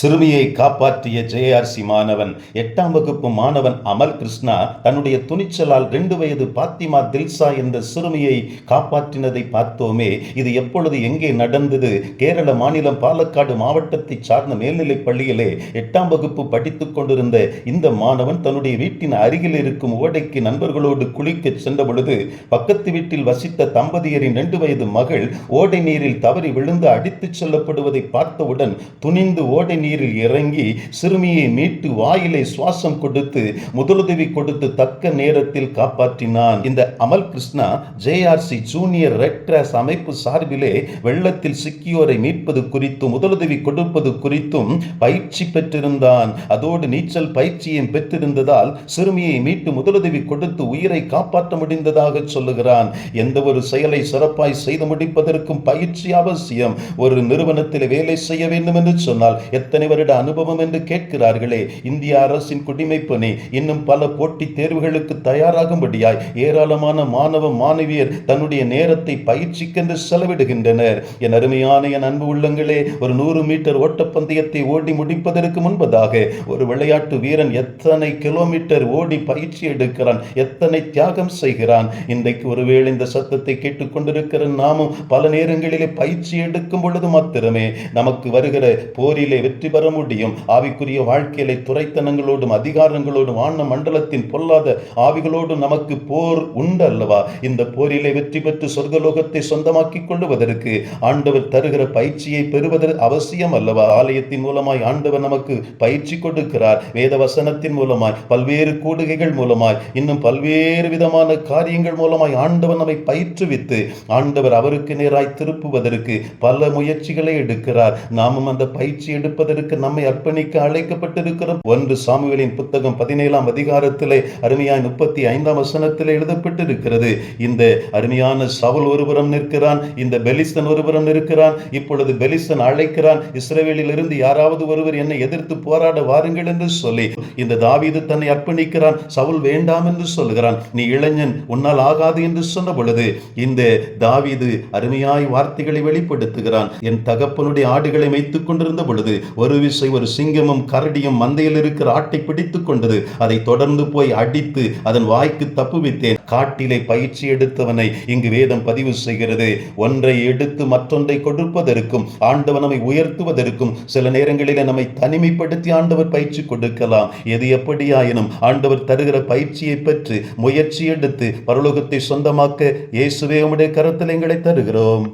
சிறுமியை காப்பாற்றிய ஜேஆர்சி மாணவன் எட்டாம் வகுப்பு மாணவன் அமல் கிருஷ்ணா தன்னுடைய துணிச்சலால் ரெண்டு வயது பாத்திமா தில்சா என்ற சிறுமியை காப்பாற்றினதை பார்த்தோமே இது எப்பொழுது எங்கே நடந்தது? கேரள மாநிலம் பாலக்காடு மாவட்டத்தை சார்ந்த மேல்நிலைப் பள்ளியிலே எட்டாம் வகுப்பு படித்துக் கொண்டிருந்த இந்த மாணவன் தன்னுடைய வீட்டின் அருகில் இருக்கும் ஓடைக்கு நண்பர்களோடு குளிக்க சென்ற பொழுது பக்கத்து வீட்டில் வசித்த தம்பதியரின் ரெண்டு வயது மகள் ஓடை நீரில் தவறி விழுந்து அடித்துச் செல்லப்படுவதை பார்த்தவுடன் துணிந்து ஓடை நீர் நீரில் இறங்கி சிறுமியை மீட்டு வாயிலை சுவாசம் கொடுத்து முதலுதவி கொடுத்து தக்க நேரத்தில் காப்பாற்றினான். இந்த Amal Krishna JRC junior Red Cross அமைப்பு சார்பிலே வெள்ளத்தில் சிக்கியோரை மீட்பது குறித்தும் முதலுதவி கொடுப்பது குறித்தும் பயிற்சி பெற்றிருந்தான். அதோடு நீச்சல் பயிற்சியும் பெற்றிருந்ததால் சிறுமியை மீட்டு முதலுதவி கொடுத்து உயிரை காப்பாற்ற முடிந்ததாக சொல்லுகிறான். எந்த ஒரு செயலை சிறப்பாய் செய்து முடிப்பதற்கும் பயிற்சி அவசியம். ஒரு நிறுவனத்தில் வேலை செய்ய வேண்டும் என்று சொன்னால் எத்தனை இத்தனை வருட அனுபவம் என்று கேட்கிறார்களே? இந்திய அரசின் குடிமைப்பணி இன்னும் பல போட்டி தேர்வுகளுக்கு தயாராகும்படியாய் ஏராளமான மாணவ மாணவியர் தன்னுடைய நேரத்தை பயிற்சிக்கென்று செலவிடுகின்றனர். என் அருமையான என் அன்பு உள்ளங்களே ஒரு நூறு மீட்டர் ஓட்டப்பந்தயத்தை ஓடி முடிப்பதற்கு முன்பதாக ஒரு விளையாட்டு வீரன் எத்தனை கிலோமீட்டர் ஓடி பயிற்சி எடுக்கிறான் எத்தனை தியாகம் செய்கிறான்? இன்றைக்கு ஒருவேளை இந்த சத்தத்தை கேட்டுக்கொண்டிருக்கிற நாமும் பல நேரங்களிலே பயிற்சி எடுக்கும் பொழுது மாத்திரமே நமக்கு வருகிற போரிலே வெற்றி பெற முடியும். ஆவிக்குரிய வாழ்க்கையிலே துறைத்தனங்களோடும் அதிகாரங்களோடும் வான மண்டலத்தின் பொல்லாத ஆவிகளோடும் நமக்கு போர் உண்டு அல்லவா இந்த போரிலே வெற்றி பெற்று சொர்க்கலோகத்தை சொந்தமாக்கிக் கொள்வதற்கு ஆண்டவர் தருகிற பயிற்சியை பெறுவதற்கு அவசியம் அல்லவா ஆலயத்தின் மூலமாய் ஆண்டவர் நமக்கு பயிற்சி கொடுக்கிறார். வேத வசனத்தின் மூலமாய் பல்வேறு கூடுகைகள் மூலமாய் இன்னும் பல்வேறு விதமான காரியங்கள் மூலமாய் ஆண்டவர் நம்மை பயிற்றுவித்து ஆண்டவர் அவருக்கு நேராய் திருப்புவதற்கு பல முயற்சிகளை எடுக்கிறார். நாமும் அந்த பயிற்சி எடுப்பதற்கு நம்மை அர்ப்பணிக்க அழைக்கப்பட்டிருக்கிறோம். ஒன்று சாமுவேலின் புத்தகம் பதினேழாம் அதிகாரத்திலே அருமையாய் முப்பத்தி ஐந்தாம் வசனத்திலே எழுதப்பட்டிருக்கிறது. இந்த அருமையான சவுல் ஒருபுறம் நிற்கிறான் இந்த பெலிஸ்தன் ஒருபுறம் நிற்கிறான் இப்பொழுது பெலிஸ்தன் அழைக்கிறான் இஸ்ரேவேலில் இருந்து யாராவது ஒருவர் என்னை எதிர்த்து போராட வாருங்கள் என்று சொல்லி இந்த தாவீது தன்னை அர்ப்பணிக்கிறான் சவுல் வேண்டாம் என்று சொல்கிறான் நீ இளைஞன் உன்னால் ஆகாது என்று சொன்ன பொழுது இந்த தாவீது அருமையாய் வார்த்தைகளை வெளிப்படுத்துகிறான். என் தகப்பனுடைய ஆடுகளை வைத்துக் கொண்டிருந்த பொழுது ஒரு விசை ஒரு சிங்கமும் கரடியும் மந்தையில் இருக்கிற ஆட்டை பிடித்துக் கொண்டது. அதை தொடர்ந்து போய் அடித்து அதன் வாய்க்கு தப்புவித்தேன். காட்டிலே பயிற்சி எடுத்தவனை இங்கு வேதம் பதிவு செய்கிறது. ஒன்றை எடுத்து மற்றொன்றை கொடுப்பதற்கும் ஆண்டவர் நம்மை உயர்த்துவதற்கும் சில நேரங்களில் நம்மை தனிமைப்படுத்தி ஆண்டவர் பயிற்சி கொடுக்கலாம். எது எப்படியாயினும் ஆண்டவர் தருகிற பயிற்சியை பெற்று முயற்சி எடுத்து பரலோகத்தை சொந்தமாக்க இயேசுவே உடைய கரத்தில் எங்களை தருகிறோம்.